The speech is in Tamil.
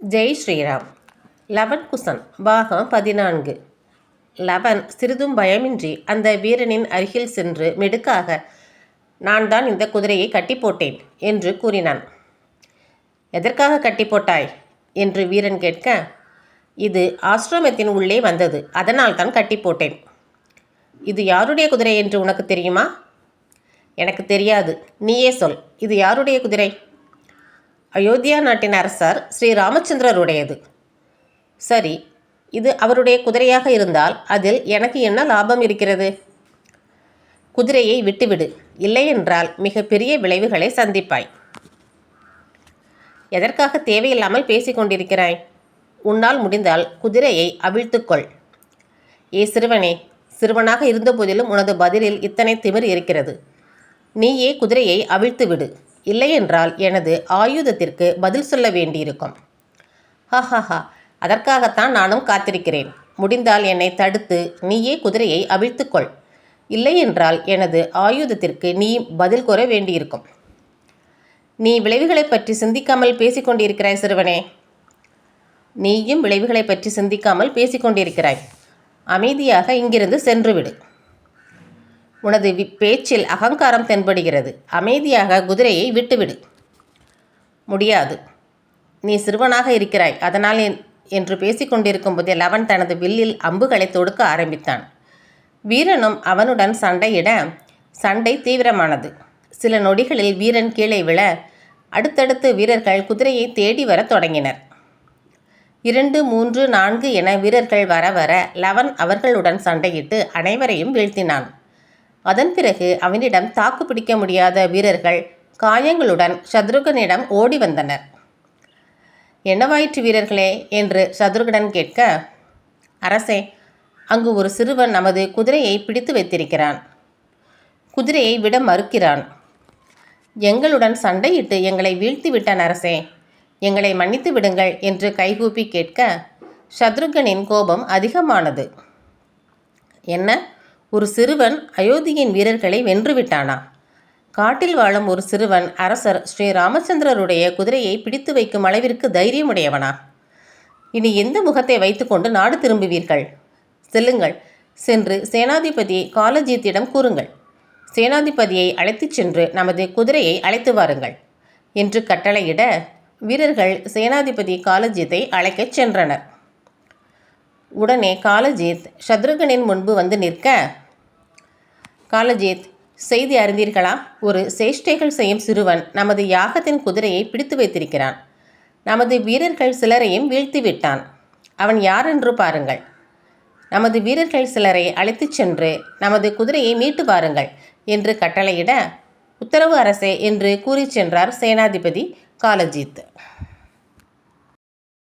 ஜெய் ஸ்ரீராம். லவன் குசன் பாகம் பதினான்கு. லவன் சிறிதும் பயமின்றி அந்த வீரனின் அருகில் சென்று மெடுக்காக நான் தான் இந்த குதிரையை கட்டி போட்டேன் என்று கூறினான். எதற்காக கட்டி போட்டாய்? என்று வீரன் கேட்க இது ஆசிரமத்தின் உள்ளே வந்தது அதனால் தான் கட்டி போட்டேன். இது யாருடைய குதிரை என்று உனக்கு தெரியுமா? எனக்கு தெரியாது. நீயே சொல் இது யாருடைய குதிரை? அயோத்தியா நாட்டின் அரசர் ஸ்ரீ ராமச்சந்திரருடையது. சரி இது அவருடைய குதிரையாக இருந்தால் அதில் எனக்கு என்ன லாபம் இருக்கிறது? குதிரையை விட்டுவிடு. இல்லையென்றால் மிகப்பெரிய விளைவுகளை சந்திப்பாய். எதற்காக தேவையில்லாமல் பேசிக் கொண்டிருக்கிறாய்? உன்னால் முடிந்தால் குதிரையை அவிழ்த்துக்கொள். ஏ சிறுவனே சிறுவனாக இருந்தபோதிலும் உனது பதிலில் இத்தனை திமிர் இருக்கிறது. நீயே குதிரையை அவிழ்த்து விடு இல்லையென்றால் எனது ஆயுதத்திற்கு பதில் சொல்ல வேண்டியிருக்கும். ஹஹஹா அதற்காகத்தான் நானும் காத்திருக்கிறேன். முடிந்தால் என்னை தடுத்து நீயே குதிரையை அவிழ்த்துக்கொள். இல்லையென்றால் எனது ஆயுதத்திற்கு நீ பதில் கூற வேண்டியிருக்கும். நீ விளைவுகளை பற்றி சிந்திக்காமல் பேசிக்கொண்டிருக்கிறாய் சிறுவனே. நீயும் விளைவுகளை பற்றி சிந்திக்காமல் பேசிக்கொண்டிருக்கிறாய். அமைதியாக இங்கிருந்து சென்றுவிடு. உனது பேச்சில் அகங்காரம் தென்படுகிறது. அமைதியாக குதிரையை விட்டுவிடு. முடியாது. நீ சிறுவனாக இருக்கிறாய். அதனால் என்- என்று பேசிக்கொண்டிருக்கும் போதே லவன் தனது வில்லில் அம்புகளை தொடுக்க ஆரம்பித்தான். வீரனும் அவனுடன் சண்டையிட சண்டை தீவிரமானது. சில நொடிகளில் வீரன் கீழே விழ அடுத்தடுத்து வீரர்கள் குதிரையை தேடி வரத் தொடங்கினர். இரண்டு மூன்று நான்கு என வீரர்கள் வர வர லவன் அவர்களுடன் சண்டையிட்டு அனைவரையும் வீழ்த்தினான். அதன் பிறகு அவனிடம் தாக்கு பிடிக்க முடியாத வீரர்கள் காயங்களுடன் சத்ருகனிடம் ஓடி வந்தனர். என்னவாயிற்று வீரர்களே? என்று சத்ருகடன் கேட்க அரசே அங்கு ஒரு சிறுவன் நமது குதிரையை பிடித்து வைத்திருக்கிறான். குதிரையை விட மறுக்கிறான். எங்களுடன் சண்டையிட்டு எங்களை வீழ்த்தி விட்டான் அரசே. எங்களை மன்னித்து விடுங்கள் என்று கைகூப்பி கேட்க சத்ருகனின் கோபம் அதிகமானது. என்ன? ஒரு சிறுவன் அயோத்தியின் வீரர்களை வென்றுவிட்டானா? காட்டில் வாழும் ஒரு சிறுவன் அரசர் ஸ்ரீ ராமச்சந்திரருடைய குதிரையை பிடித்து வைக்கும் அளவிற்கு தைரியமுடையவனா? இனி எந்த முகத்தை வைத்துக்கொண்டு நாடு திரும்புவீர்கள்? செல்லுங்கள். சென்று சேனாதிபதி காலஜீத்திடம் கூறுங்கள். சேனாதிபதியை அழைத்துச் சென்று நமது குதிரையை அழைத்து வாருங்கள் என்று கட்டளையிட வீரர்கள் சேனாதிபதி காலஜீத்தை அழைக்கச் சென்றனர். உடனே காலஜீத் சத்ருகனின் முன்பு வந்து நிற்க காலஜீத் செய்தி அறிந்தீர்களா? ஒரு சேஷ்டைகள் செய்யும் சிறுவன் நமது யாகத்தின் குதிரையை பிடித்து வைத்திருக்கிறான். நமது வீரர்கள் சிலரையும் வீழ்த்தி விட்டான். அவன் யார் என்று பாருங்கள். நமது வீரர்கள் சிலரை அழைத்துச் சென்று நமது குதிரையை மீட்டு பாருங்கள் என்று கட்டளையிட உத்தரவு அரசே என்று கூறிச் சென்றார் சேனாதிபதி காலஜீத்.